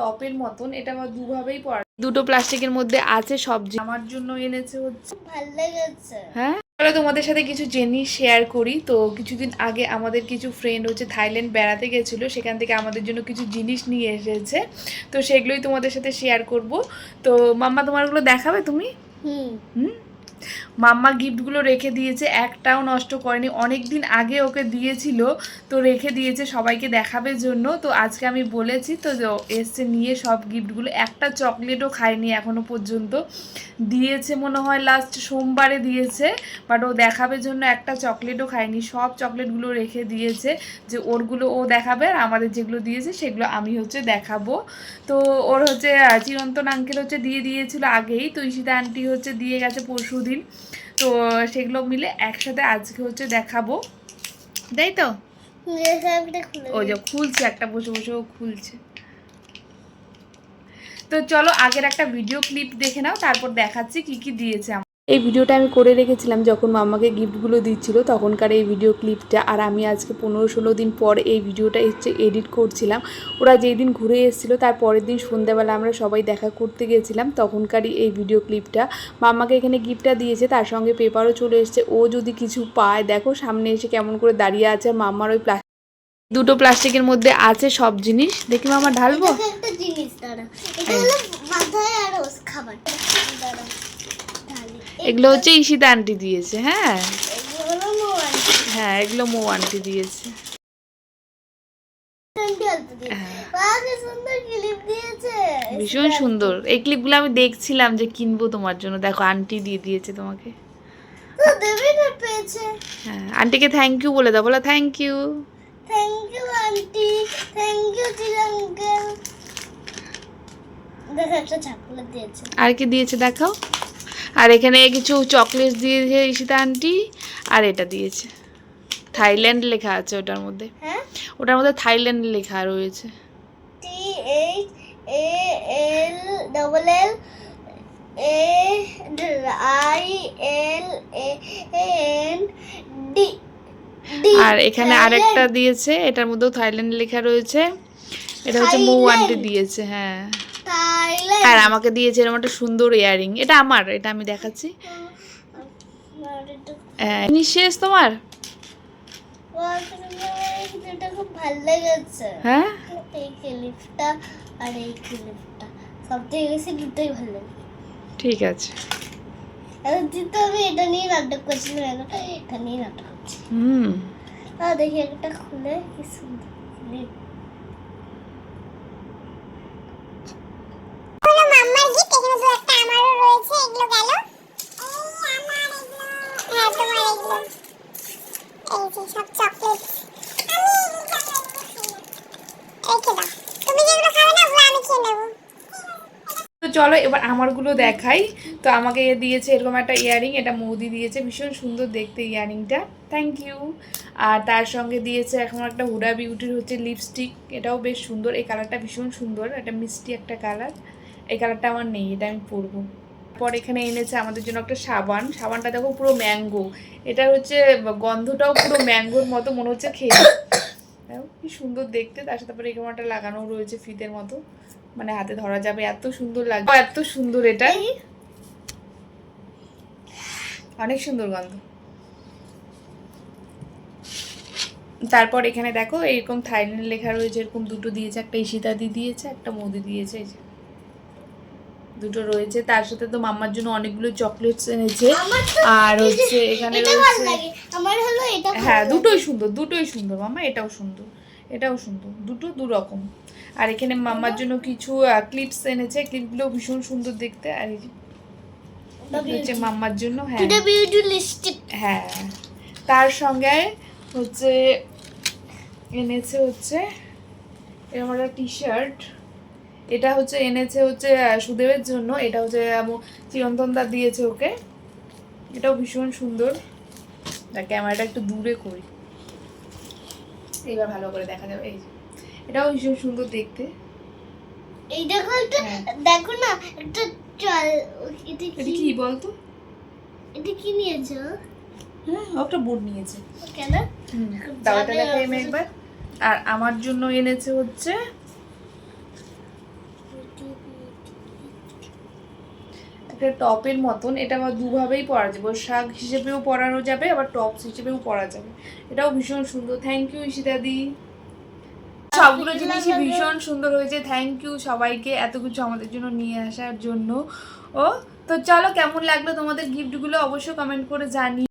টপের মতন এটা আমার দুভাবেই পড়া দুটো প্লাস্টিকের মধ্যে আছে সবজি আমার জন্য এনেছে হচ্ছে। ভালো লেগেছে। হ্যাঁ? চলো তোমাদের সাথে কিছু জিনিস শেয়ার করি। তো কিছুদিন আগে আমাদের কিছু ফ্রেন্ড হচ্ছে থাইল্যান্ড বেড়াতে গেছিল সেখান থেকে আমাদের জন্য কিছু জিনিস নিয়ে এসেছে। তো সেগুলোই তোমাদের সাথে শেয়ার করব। তো মাম্মা তোমারগুলো দেখাবে তুমি? হুম। হুম? মাম্মা গিফটগুলো রেখে দিয়েছে, একটাও নষ্ট করেনি। অনেক দিন আগে ওকে দিয়েছিল, তো রেখে দিয়েছে, সবাইকে দেখাবে জন্য। তো আজকে আমি বলেছি, তো এসছে নিয়ে সব গিফটগুলো, একটা চকলেটও খায়নি এখনও পর্যন্ত। দিয়েছে মনে হয় লাস্ট সোমবারে দিয়েছে বাট ও দেখাবে জন্য একটা চকলেটও খায়নি। সব চকলেটগুলো রেখে দিয়েছে, যে ওরগুলো ও দেখাবে আর আমাদের যেগুলো দিয়েছে, সেগুলো আমি হচ্ছে দেখাবো। তো ওর হচ্ছে চিরন্তন আঙ্কেল হচ্ছে দিয়ে দিয়েছিল আগেই, তো ঈশিতা আন্টি হচ্ছে দিয়ে গেছে পরশু দিন তো সেগুলো মিলে একসাথে আজকে হচ্ছে দেখাবো। তাই তো? ও যে খুলছে একটা, বসে বসে ও খুলছে। তো চলো আগের একটা ভিডিও ক্লিপ দেখে নাও, তারপর দেখাচ্ছি কি কি দিয়েছে এই ভিডিওটা আমি করে রেখেছিলাম যখন মাম্মাকে গিফটগুলো দিচ্ছিল, তখনকার এই ভিডিও ক্লিপটা আর আমি আজকে পনেরো ষোলো দিন পর এই ভিডিওটা হচ্ছে এডিট করছিলাম। ওরা যেই দিন ঘুরে এসেছিল, তার পরের দিন সন্ধ্যাবেলা আমরা সবাই দেখা করতে গেছিলাম। তখনকারই এই ভিডিও ক্লিপটা মাম্মাকে এখানে গিফটটা দিয়েছে, তার সঙ্গে পেপারও চলে এসেছে। ও যদি কিছু পায়, দেখো সামনে এসে কেমন করে দাঁড়িয়ে আছে, আর মাম্মার ওই প্লাস্টিক দুটো প্লাস্টিকের মধ্যে আছে সব জিনিস। দেখি মামা ঢালবো? জিনিস দাঁড়া খাবার দাঁড়া এগুলো হচ্ছে ঈশিতা আন্টি দিয়েছে হ্যাঁ? হ্যাঁ এগুলো মো আন্টি দিয়েছে। হ্যাঁ। ভীষণ সুন্দর। এই ক্লিপগুলো আমি দেখছিলাম যে কিনবো তোমার জন্য। দেখো আন্টি দিয়ে দিয়েছে তোমাকে। হ্যাঁ আন্টিকে থ্যাংক ইউ বলে দাও। বলো thank you thank you aunty thank you চিরাঙ্কেল দেখো একটা চকলেট দিয়েছে। আর কি দিয়েছে দেখাও। আর এখানে কিছু চকলেট দিয়েছে ঈশিতা আন্টি আর এটা দিয়েছে। থাইল্যান্ড লেখা আছে ওটার মধ্যে। হ্যাঁ? ওটার মধ্যে থাইল্যান্ড লেখা রয়েছে। T H A L double L A I L N D আর এখানে আরেকটা দিয়েছে এটার মধ্যেও থাইল্যান্ড লেখা রয়েছে। এটা হচ্ছে মৌ আন্টি দিয়েছে হ্যাঁ। আর আমাকে দিয়েছে এরকম একটা সুন্দর ইয়ারিং। এটা আমার, এটা আমি দেখাচ্ছি। শেষ তোমার? হ্যাঁ? ঠিক আছে। আমি এটা এটা করছি হুম। দেখি একটা খুলে কি সুন্দর ক্লিপ হলো মাম্মার গিফট এখানে দু একটা আমারও রয়েছে এগুলো গেল এই আমার এগুলো হ্যাঁ তোমার এগুলো এই যে সব চকলেট আমি এই চকলেটগুলো খাই না রেখে দাও তুমি যেগুলো খাবে না ওগুলো আমি খেয়ে নেব তো চলো, এবার আমারগুলো দেখাই। তো আমাকে এ দিয়েছে এরকম একটা ইয়ারিং, এটা মৌদি দিয়েছে। ভীষণ সুন্দর দেখতে ইয়ারিংটা। থ্যাংক ইউ আর তার সঙ্গে দিয়েছে এখন একটা হুডা বিউটির হচ্ছে লিপস্টিক এটাও বেশ সুন্দর। এই কালারটা ভীষণ সুন্দর এটা মিষ্টি একটা কালার এই কালারটা আমার নেই, এটা আমি পরবো। পর এখানে এনেছে আমাদের জন্য একটা সাবান। সাবানটা দেখো পুরো ম্যাঙ্গো এটা হচ্ছে, গন্ধটাও পুরো ম্যাঙ্গোর মতো মনে হচ্ছে খেয়ে দেখো কি সুন্দর দেখতে। তার সাথে তারপরে এরকম একটা লাগানো রয়েছে ফিতের মতো। মানে হাতে ধরা যাবে এত সুন্দর লাগবে এত সুন্দর এটা। অনেক সুন্দর গন্ধ। তারপর এখানে দেখো এরকম থাইল্যান্ড লেখা রয়েছে এরকম দুটো দিয়েছে একটা ইশিতাদি দিয়েছে একটা মোদি দিয়েছে এই যে। দুটো রয়েছে। তার সাথে তো মাম্মার জন্য অনেকগুলো চকলেটস এনেছে। আর হচ্ছে এখানে রয়েছে হ্যাঁ দুটোই সুন্দর দুটোই সুন্দর মামা এটাও সুন্দর এটাও সুন্দর দুটো দু রকম। আর এখানে মাম্মার জন্য কিছু ক্লিপস এনেছে। ক্লিপগুলো ভীষণ সুন্দর দেখতে। আর হচ্ছে মাম্মার জন্য হ্যাঁ। হ্যাঁ। তার সঙ্গে হচ্ছে এনেছে হচ্ছে এরকম একটা টি শার্ট এটা হচ্ছে এনেছে হচ্ছে সুদেবের জন্য। এটা হচ্ছে চিরন্তন দা দিয়েছে ওকে। এটাও ভীষণ সুন্দর। ক্যামেরাটা একটু দূরে করি। এবার ভালো করে দেখা যাবে এই এটাও ভীষণ সুন্দর দেখতে। এই দেখো একটা হ্যাঁ। দেখো না একটা চল এটা কি? বলতো? এটা কি নিয়েছো? হ্যাঁ ও একটা বোর্ড নিয়েছে। কেন? দাওয়াটা দেখাই আমি একবার। আর আমার জন্য এনেছে হচ্ছে একটা টপের মতন, এটা আবার দুভাবেই পরা যাবে। শাক হিসেবেও পরানো যাবে, আবার টপস হিসেবেও পরা যাবে। এটাও ভীষণ সুন্দর। থ্যাংক ইউ ঈশিতাদি সবগুলো জিনিসই ভীষণ সুন্দর হয়েছে। থ্যাংক ইউ সবাইকে এত কিছু আমাদের জন্য নিয়ে আসার জন্য। ও, তো চলো কেমন লাগল তোমাদের গিফটগুলো অবশ্যই কমেন্ট করে জানি